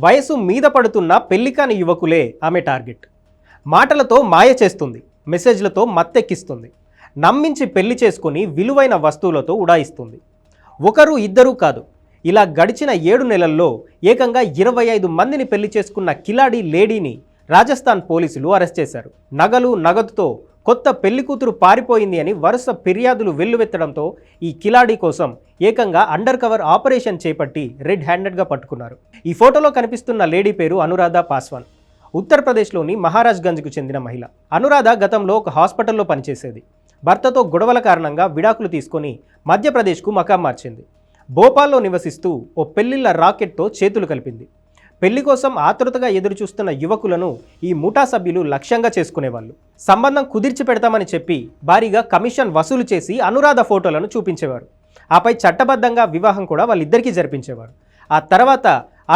వయసు మీద పడుతున్న పెళ్ళికాని యువకులే ఆమె టార్గెట్. మాటలతో మాయ చేస్తుంది మెసేజ్లతో మత్తెక్కిస్తుంది నమ్మించి పెళ్ళి చేసుకుని విలువైన వస్తువులతో ఉడాయిస్తుంది. ఒకరు ఇద్దరు కాదు ఇలా గడిచిన ఏడు నెలల్లో ఏకంగా ఇరవై ఐదు మందిని పెళ్ళి చేసుకున్న కిలాడి లేడీని రాజస్థాన్ పోలీసులు అరెస్ట్ చేశారు. నగలు నగదుతో కొత్త పెళ్ళి కూతురు పారిపోయింది అని వరుస ఫిర్యాదులు వెల్లువెత్తడంతో ఈ కిలాడి కోసం ఏకంగా అండర్ కవర్ ఆపరేషన్ చేపట్టి రెడ్ హ్యాండెడ్గా పట్టుకున్నారు. ఈ ఫోటోలో కనిపిస్తున్న లేడీ పేరు అనురాధ పాస్వాన్. ఉత్తరప్రదేశ్లోని మహారాజ్గంజ్కు చెందిన మహిళ. అనురాధ గతంలో ఒక హాస్పిటల్లో పనిచేసేది. భర్తతో గొడవల కారణంగా విడాకులు తీసుకొని మధ్యప్రదేశ్కు మకాం మార్చింది. భోపాల్లో నివసిస్తూ ఓ పెళ్ళిళ్ళ రాకెట్తో చేతులు కలిపింది. పెళ్ళి కోసం ఆతృతగా ఎదురుచూస్తున్న యువకులను ఈ ముఠా సభ్యులు లక్ష్యంగా చేసుకునేవాళ్ళు. సంబంధం కుదిర్చి పెడతామని చెప్పి భారీగా కమిషన్ వసూలు చేసి అనురాధ ఫోటోలను చూపించేవారు. ఆపై చట్టబద్ధంగా వివాహం కూడా వాళ్ళిద్దరికీ జరిపించేవారు. ఆ తర్వాత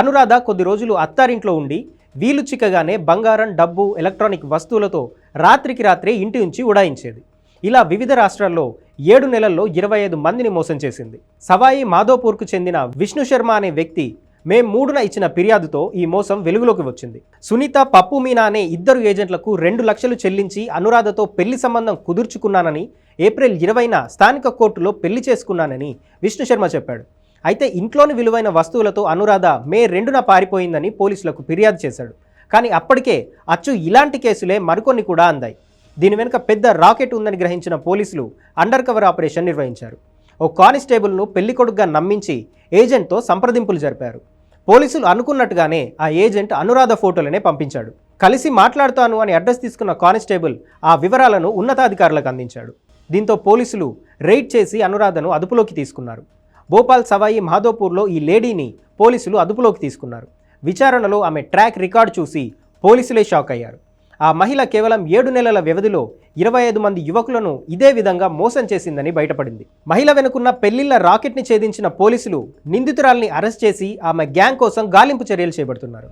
అనురాధ కొద్ది రోజులు అత్తారింట్లో ఉండి వీలు చిక్కగానే బంగారం డబ్బు ఎలక్ట్రానిక్ వస్తువులతో రాత్రికి రాత్రే ఇంటి నుంచి ఉడాయించేది. ఇలా వివిధ రాష్ట్రాల్లో ఏడు నెలల్లో ఇరవై ఐదు మందిని మోసం చేసింది. సవాయి మాధోపూర్కు చెందిన విష్ణు శర్మ అనే వ్యక్తి మే మూడున ఇచ్చిన ఫిర్యాదుతో ఈ మోసం వెలుగులోకి వచ్చింది. సునీత పప్పు మీనా అనే ఇద్దరు ఏజెంట్లకు రెండు లక్షలు చెల్లించి అనురాధతో పెళ్ళి సంబంధం కుదుర్చుకున్నానని ఏప్రిల్ ఇరవైన స్థానిక కోర్టులో పెళ్ళి చేసుకున్నానని విష్ణు శర్మ చెప్పాడు. అయితే ఇంట్లోని విలువైన వస్తువులతో అనురాధ మే రెండున పారిపోయిందని పోలీసులకు ఫిర్యాదు చేశాడు. కానీ అప్పటికే అచ్చు ఇలాంటి కేసులే మరికొన్ని కూడా అందాయి. దీని వెనుక పెద్ద రాకెట్ ఉందని గ్రహించిన పోలీసులు అండర్ కవర్ ఆపరేషన్ నిర్వహించారు. ఓ కానిస్టేబుల్ను పెళ్ళికొడుగ్గా నమ్మించి ఏజెంట్తో సంప్రదింపులు జరిపారు. పోలీసులు అనుకున్నట్టుగానే ఆ ఏజెంట్ అనురాధ ఫోటోలనే పంపించాడు. కలిసి మాట్లాడతాను అని అడ్రస్ తీసుకున్న కానిస్టేబుల్ ఆ వివరాలను ఉన్నతాధికారులకు అందించాడు. దీంతో పోలీసులు రైడ్ చేసి అనురాధను అదుపులోకి తీసుకున్నారు. భోపాల్ సవాయి మాధోపూర్లో ఈ లేడీని పోలీసులు అదుపులోకి తీసుకున్నారు. విచారణలో ఆమె ట్రాక్ రికార్డ్ చూసి పోలీసులే షాక్ అయ్యారు. ఆ మహిళ కేవలం ఏడు నెలల వ్యవధిలో ఇరవై ఐదు మంది యువకులను ఇదే విధంగా మోసం చేసిందని బయటపడింది. మహిళ వెనుకున్న పెళ్ళిళ్ళ రాకెట్ని ఛేదించిన పోలీసులు నిందితురాల్ని అరెస్ట్ చేసి ఆమె గ్యాంగ్ కోసం గాలింపు చర్యలు చేపడుతున్నారు.